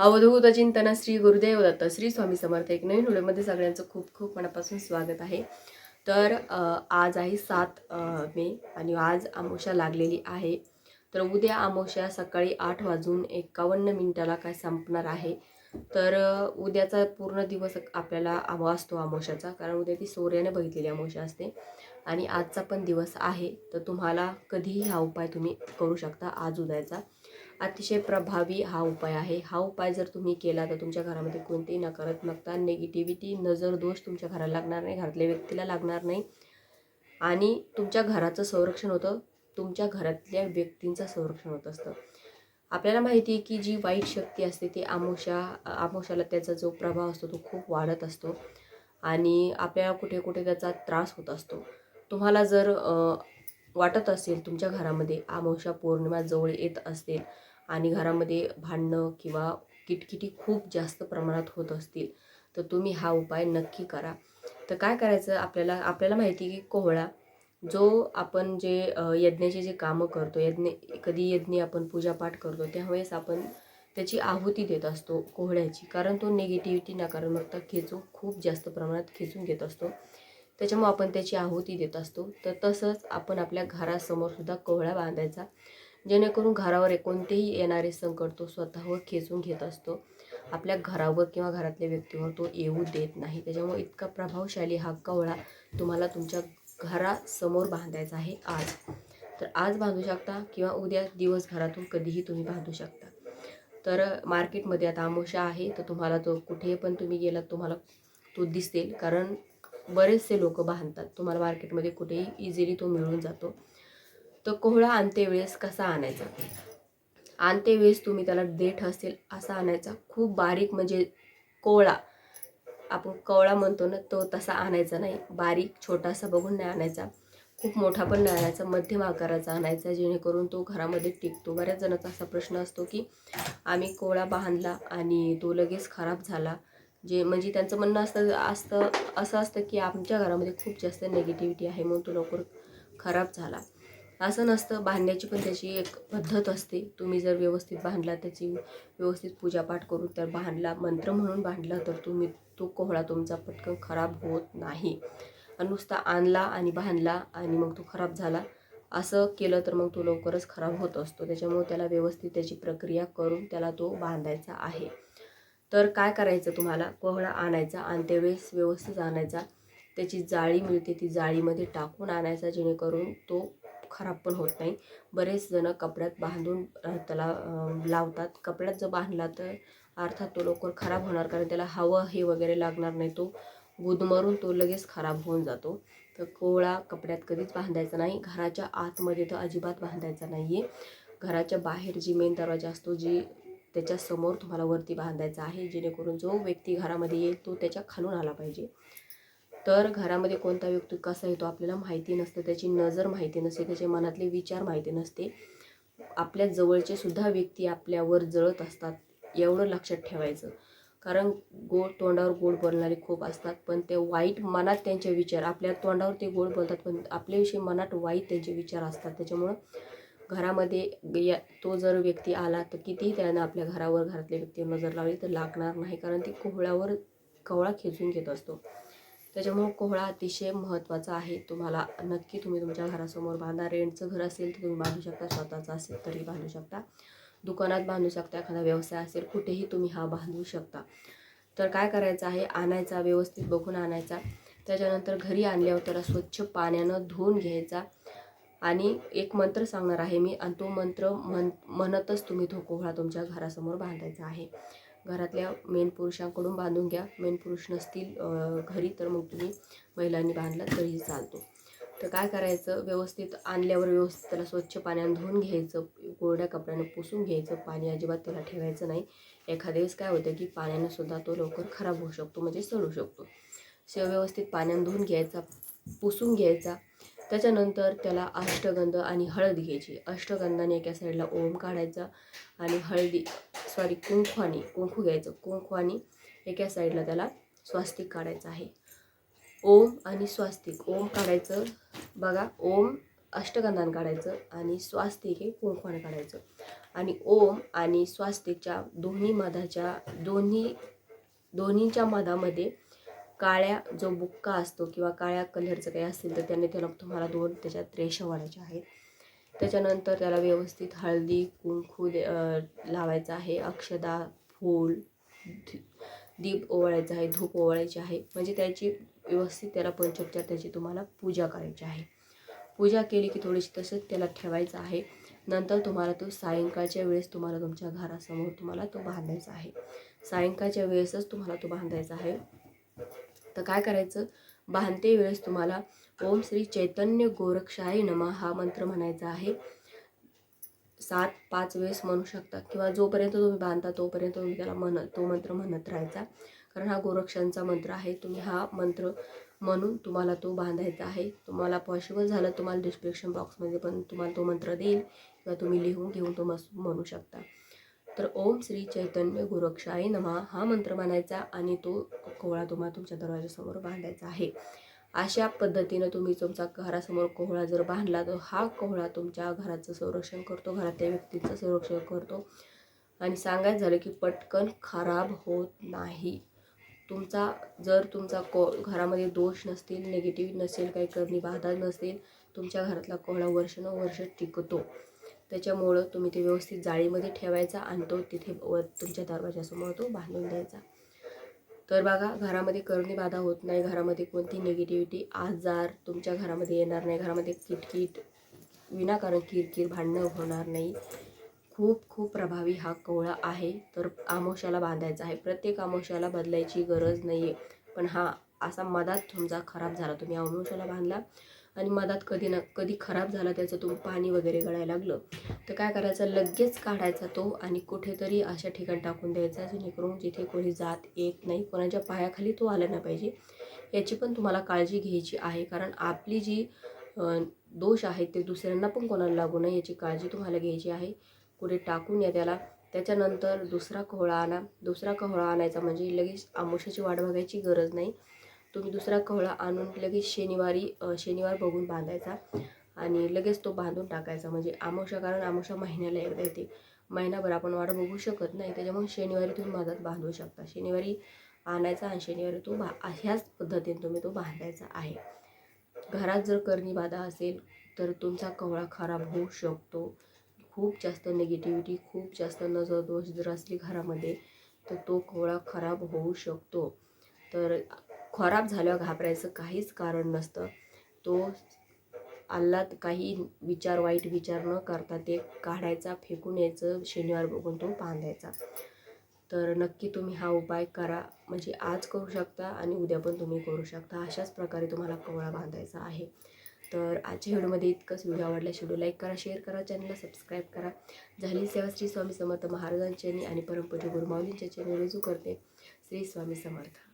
अवधूत चिंतन श्री गुरुदेव दत्त श्री स्वामी समर्थ एक नवीन व्हिडिओमध्ये सगळ्यांचं खूप खूप मनापासून स्वागत आहे. तर आज आहे सात मे आणि आज आमोशा लागलेली आहे. तर उद्या आमोशा सकाळी आठ वाजून एकावन्न मिनिटाला काय संपणार आहे? तर उद्याचा पूर्ण दिवस आपल्याला आवा असतो आमोशाचा कारण उद्या ती सोर्याने बघितलेली आमोशा असते. आणि आजचा पण दिवस आहे. तर तुम्हाला कधीही हा उपाय तुम्ही करू शकता आज उद्याचा. अतिशय प्रभावी हा उपाय आहे. हा उपाय जर तुम्ही केला तर तुमच्या घरामध्ये कोणतीही नकारात्मकता निगेटिव्हिटी नजर दोष तुमच्या घराला लागणार नाही घरातल्या व्यक्तीला लागणार नाही. आणि तुमच्या घराचं संरक्षण होतं तुमच्या घरातल्या व्यक्तींचं संरक्षण होत असतं. आपल्याला माहिती आहे की जी वाईट शक्ती असते ती आमोशा आमोशाला त्याचा जो प्रभाव असतो तो खूप वाढत असतो. आणि आपल्याला कुठे कुठे त्याचा त्रास होत असतो. तुम्हाला जर वाटत असेल तुमच्या घरामध्ये आमोशा पौर्णिमा जवळ येत असेल आणि घरामध्ये भांडणं किंवा किटकिटी खूप जास्त प्रमाणात होत असतील तर तुम्ही हा उपाय नक्की करा. तर काय करायचं आपल्याला आपल्याला माहिती की कोहळा जो आपण जे यज्ञाचे जे कामं करतो यज्ञ कधी यज्ञ आपण पूजापाठ करतो त्यावेळेस आपण त्याची आहुती देत असतो कोहळ्याची कारण तो निगेटिव्हिटी नकारात्मकता खेचून खूप जास्त प्रमाणात खेचून घेत असतो. त्याच्यामुळे आपण त्याची आहुती देत असतो. तर तसंच आपण आपल्या घरासमोरसुद्धा कोहळा बांधायचा. जेणेकरून घरावर कोणतेही येणारे संकट तो स्वतःवर खेचून घेत असतो. आपल्या घरावर किंवा घरातल्या व्यक्तीवर तो येऊ देत नाही. त्याच्यामुळे इतका प्रभावशाली हा कवळा तुम्हाला तुमच्या घरासमोर बांधायचा आहे आज. तर आज बांधू शकता किंवा उद्या दिवसभरातून कधीही तुम्ही बांधू शकता. तर मार्केटमध्ये आता आमोशा आहे तर तुम्हाला तो कुठे पण तुम्ही गेलात तुम्हाला तो दिसेल. कारण बरेचसे लोक बांधतात. तुम्हाला मार्केटमध्ये कुठेही इझिली तो मिळून जातो. तर कोहळा आणते वेळेस कसा आणायचा? आणते वेळेस तुम्ही त्याला देठ असेल असा आणायचा. खूप बारीक म्हणजे कोवळा. आपण कोवळा म्हणतो ना तो तसा आणायचा नाही. बारीक छोटासा बघून नाही आणायचा. खूप मोठा पण नाही आणायचा. मध्यम आकाराचा आणायचा जेणेकरून तो घरामध्ये टिकतो. बऱ्याच जणांचा असा प्रश्न असतो की आम्ही कोवळा बांधला आणि तो लगेच खराब झाला. जे म्हणजे त्यांचं म्हणणं असतं असतं असं असतं की आमच्या घरामध्ये खूप जास्त निगेटिव्हिटी आहे म्हणून तो लवकर खराब झाला. असं नसतं. बांधण्याची पण त्याची एक पद्धत असते. तुम्ही जर व्यवस्थित बांधला त्याची व्यवस्थित पूजापाठ करून तर बांधला मंत्र म्हणून बांधला तर तुम्ही तो कोहळा तुमचा पटकन खराब होत नाही. आणि नुसता आणला आणि बांधला आणि मग तो खराब झाला. असं केलं तर मग तो लवकरच खराब होत असतो. त्याच्यामुळे त्याला व्यवस्थित त्याची प्रक्रिया करून त्याला तो बांधायचा आहे. तर काय करायचं तुम्हाला? कोहळा आणायचा आणि त्यावेळेस व्यवस्थित आणायचा. त्याची जाळी मिळते ती जाळीमध्ये टाकून आणायचा जेणेकरून तो खराब पण होत नाही. बरेच जण कपड्यात बांधून त्याला लावतात. कपड्यात जर बांधला तर अर्थात तो लवकर खराब होणार कारण त्याला हवं हे वगैरे लागणार नाही. तो गुदमरून तो लगेच खराब होऊन जातो. तर कोवळा कपड्यात कधीच बांधायचा नाही. घराच्या आतमध्ये तर अजिबात बांधायचा नाही आहे घराच्या बाहेर जी मेन दरवाजा असतो जी त्याच्यासमोर तुम्हाला वरती बांधायचा आहे जेणेकरून जो व्यक्ती घरामध्ये येईल तो त्याच्या खालून आला पाहिजे. तर घरामध्ये कोणता व्यक्ती कसा येतो आपल्याला माहिती नसतं. त्याची नजर माहिती नसते. त्याचे मनातले विचार माहिती नसते. आपल्या जवळचे सुद्धा व्यक्ती आपल्यावर जळत असतात. एवढं लक्षात ठेवायचं. कारण गोड तोंडावर गोड बोलणारे खूप असतात. पण ते वाईट मनात त्यांचे विचार आपल्या तोंडावर ते गोड बोलतात. पण आपल्याविषयी मनात वाईट त्यांचे विचार असतात. त्याच्यामुळं घरामध्ये या तो जर व्यक्ती आला तर कितीही त्यानं आपल्या घरावर घरातल्या व्यक्तीवर नजर लावली तर लागणार नाही. कारण ते कोहळ्यावर कवळा खेचून घेत असतो. त्याच्यामुळं कोहळा अतिशय महत्त्वाचा आहे. तुम्हाला नक्की तुम्ही तुमच्या घरासमोर बांधा. रेंटचं घर असेल तर तुम्ही बांधू शकता. स्वतःचं असेल तरी बांधू शकता. दुकानात बांधू शकता. एखादा व्यवसाय असेल कुठेही तुम्ही हा बांधू शकता. तर काय करायचं आहे? आणायचा व्यवस्थित बघून आणायचा. त्याच्यानंतर घरी आणल्यावर त्याला स्वच्छ पाण्यानं धुवून घ्यायचा. आणि एक मंत्र सांगणार आहे मी. आणि तो मंत्र म्हण म्हणतच तुम्ही तो कोहळा तुमच्या घरासमोर बांधायचा आहे. घरातल्या मेन पुरुषांकडून बांधून घ्या. मेन पुरुष नसतील घरी तर मग तुम्ही महिलांनी बांधला तरीही चालतो. तर काय करायचं? व्यवस्थित आणल्यावर व्यवस्थित त्याला स्वच्छ पाण्याने धुवून घ्यायचं. कोरड्या कपड्यानं पुसून घ्यायचं. पाणी अजिबात त्याला ठेवायचं नाही. एखाद्या वेळेस काय होतं की पाण्यानं सुद्धा तो लवकर खराब होऊ शकतो म्हणजे सडू शकतो. से व्यवस्थित पाण्यानं धुवून घ्यायचा पुसून घ्यायचा. त्याच्यानंतर त्याला अष्टगंध आणि हळद घ्यायची. अष्टगंधाने एका साईडला ओम काढायचा आणि हळदी सॉरी कुंखवानी कुंकू घ्यायचं. कुंकवानी एका साईडला त्याला स्वास्तिक काढायचं आहे. ओम आणि स्वास्तिक. ओम काढायचं बघा ओम अष्टगंधान काढायचं आणि स्वास्तिक हे कुंकवान काढायचं. आणि ओम आणि स्वास्तिकच्या दोन्ही मधाच्या दोन्ही दोन्हीच्या मधामध्ये काळ्या जो बुक्का असतो किंवा काळ्या कलरचं काही असेल तर त्याने त्याला तुम्हाला दोन त्याच्यात रेषा वाढायच्या आहेत. त्याच्यानंतर त्याला व्यवस्थित हळदी कुंकू दे लावायचं आहे. अक्षदा फूल दीप ओवाळायचं आहे धूप ओवाळायचे आहे. म्हणजे त्याची व्यवस्थित त्याला पंचोपचार त्याची तुम्हाला पूजा करायची आहे. पूजा केली की थोडीशी तसंच त्याला ठेवायचं आहे. नंतर तुम्हाला तो सायंकाळच्या वेळेस तुम्हाला तुमच्या घरासमोर तुम्हाला तो बांधायचा आहे. सायंकाळच्या वेळेसच तुम्हाला तो बांधायचा आहे. तर काय करायचं? बांधते वेळेस तुम्हाला ओम श्री चैतन्य गोरक्षाय नमा हा मंत्र म्हणायचा आहे. सात पाच वेळेस म्हणू शकता. किंवा जोपर्यंत तुम्ही बांधता तोपर्यंत तुम्ही त्याला मन तो मंत्र म्हणत राहायचा. कारण हा गोरक्षांचा मंत्र आहे. तुम्ही हा मंत्र म्हणून तुम्हाला तो बांधायचा आहे. तुम्हाला पॉसिबल झालं तुम्हाला डिस्क्रिप्शन बॉक्समध्ये पण तुम्हाला तो मंत्र देईल. किंवा तुम्ही लिहून घेऊन तो मस म्हणू शकता. तर ओम श्री चैतन्य गोरक्षाय नमा. हा मंत्र म्हणायचा आणि तो कोहळा तुम्हाला तुमच्या दरवाजासमोर बांधायचा आहे. अशा पद्धतीनं तुम्ही तुमचा घरासमोर कोहळा जर बांधला तर हा कोहळा तुमच्या घराचं संरक्षण करतो घरातल्या व्यक्तीचं संरक्षण करतो. आणि सांगायचं झालं की पटकन खराब होत नाही. तुमचा जर तुमचा को घरामध्ये दोष नसतील निगेटिव्ह नसेल काही करणी बाधा नसेल तुमच्या घरातला कोहळा वर्षानुवर्ष टिकतो. त्याच्यामुळं तुम्ही ते व्यवस्थित जाळीमध्ये ठेवायचा आणि तो तिथे व तुमच्या दरवाजासमोर तो बांधून द्यायचा. तर बघा घरामध्ये करणी बाधा होत नाही. घरामध्ये कोणती निगेटिव्हिटी आजार तुमच्या घरामध्ये येणार नाही. घरामध्ये किटकिट विनाकारण किरकिर भांडणं होणार नाही. खूप खूप प्रभावी हा कोवळा आहे. तर आमोशाला बांधायचा आहे. प्रत्येक आमोशाला बदलायची गरज नाही आहे पण हा असा मधात तुमचा खराब झाला. तुम्ही आमोशाला बांधला. आणि मधात कधी ना कधी खराब झाला त्याचं तो पाणी वगैरे गळायला लागलं. तर काय करायचं? लगेच काढायचा तो आणि कुठेतरी अशा ठिकाणी टाकून द्यायचा जेणेकरून जिथे कोणी जात येत नाही कोणाच्या पायाखाली तो आला नाही पाहिजे. याची पण तुम्हाला काळजी घ्यायची आहे. कारण आपली जी दोष आहेत ते दुसऱ्यांना पण कोणाला लागू नये याची काळजी तुम्हाला घ्यायची आहे. कुठे टाकून या त्याला. त्याच्यानंतर दुसरा कोहळा आणा. दुसरा कोहळा आणायचा म्हणजे लगेच आमुष्याची वाट बघायची गरज नाही. तुम्ही दुसरा कवळा आणून लगेच शनिवारी शनिवार बघून बांधायचा आणि लगेच तो बांधून टाकायचा. म्हणजे आमोशा कारण आमोशा महिन्याला एकदा येते. महिनाभर आपण वाट बघू शकत नाही. त्याच्यामुळे शनिवारी तुम्ही मधात बांधू शकता. शनिवारी आणायचा आणि शनिवारी तो बा ह्याच पद्धतीने तुम्ही तो बांधायचा आहे. घरात जर करणी बाधा असेल तर तुमचा कवळा खराब होऊ शकतो. खूप जास्त निगेटिव्हिटी खूप जास्त नजर दोष जर असली घरामध्ये तर तो कवळा खराब होऊ शकतो. तर खराब झाल्यावर घाबरायचं काहीच कारण नसतं. तो आल्लात काही विचार वाईट विचार न करता ते काढायचा फेकून यायचं शनिवार बघून तो बांधायचा. तर नक्की तुम्ही हा उपाय करा. म्हणजे आज करू शकता आणि उद्या पण तुम्ही करू शकता. अशाच प्रकारे तुम्हाला कवळा बांधायचा आहे. तर आजच्या व्हिडिओमध्ये इतकंच. व्हिडिओ आवडल्यास व्हिडिओ लाईक करा शेअर करा चॅनलला सबस्क्राईब करा. झाली सेवा श्री स्वामी समर्थ महाराजांच्यानी आणि परमपूज्य गुरुमाऊलींच्या चॅनल रुजू करते. श्री स्वामी समर्थ.